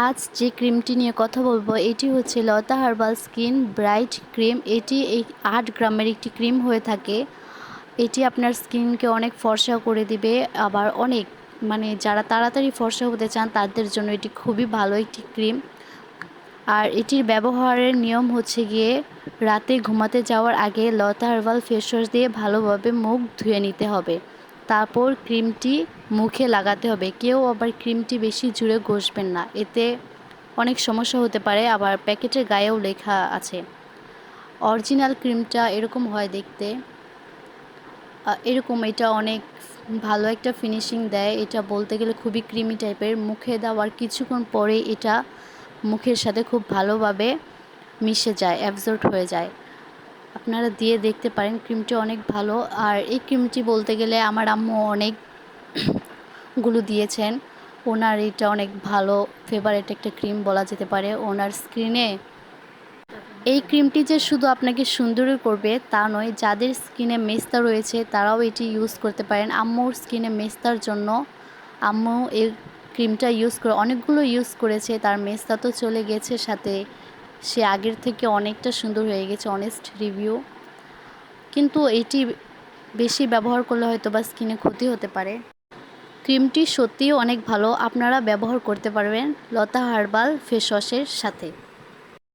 আজ যে ক্রিমটি নিয়ে কথা বলব, এটি হচ্ছে Lata herbal skin bright cream. এটি এই আট গ্রামের একটি ক্রিম হয়ে থাকে। এটি আপনার স্কিনকে অনেক ফর্সা করে দিবে। আবার অনেক মানে যারা তাড়াতাড়ি ফর্সা হতে চান, তাদের জন্য এটি খুবই ভালো একটি ক্রিম। আর এটির ব্যবহারের নিয়ম হচ্ছে গিয়ে, রাতে ঘুমাতে যাওয়ার আগে লতা হার্বাল ফেস ওয়াশ দিয়ে ভালোভাবে মুখ ধুয়ে নিতে হবে। তারপর ক্রিমটি মুখে লাগাতে হবে। কেউ আবার ক্রিমটি বেশি জুড়ে ঘষবেন না। এতে অনেক সমস্যা হতে পারে। আবার প্যাকেটের গায়েও লেখা আছে। অরিজিনাল ক্রিমটা এরকম হয় দেখতে। এরকম এটা অনেক ভালো একটা ফিনিশিং দেয়। এটা বলতে গেলে খুবই ক্রিমি টাইপের। মুখে দেওয়ার কিছুক্ষণ পরে এটা মুখের সাথে খুব ভালোভাবে মিশে যায় অ্যাবজর্ট হয়ে যায়। আপনারা দিয়ে দেখতে পারেন ক্রিমটি অনেক ভালো। আর এই ক্রিমটি বলতে গেলে আমার আম্মু অনেকগুলো দিয়েছেন। ওনার এটা অনেক ভালো ফেভারেট একটা ক্রিম বলা যেতে পারে। ওনার স্কিনে এই ক্রিমটি যে শুধু আপনাকে সুন্দরই করবে তা নয়, যাদের স্কিনে মেস্তা রয়েছে তারাও এটি ইউজ করতে পারেন। আম্মুর স্কিনে মেস্তার জন্য আম্মু এই ক্রিমটা ইউজ করে অনেকগুলো ইউজ করেছে। তার মেস্তা তো চলে গেছে সাথে। সে আগের থেকে অনেকটা সুন্দর হয়ে গেছে অনেস্ট রিভিউ কিন্তু এটি বেশি ব্যবহার করলে হয়তো বা স্কিনে ক্ষতি হতে পারে। ক্রিমটি সত্যিই অনেক ভালো। আপনারা ব্যবহার করতে পারবেন লতা হার্বাল ফেসওয়াশের সাথে।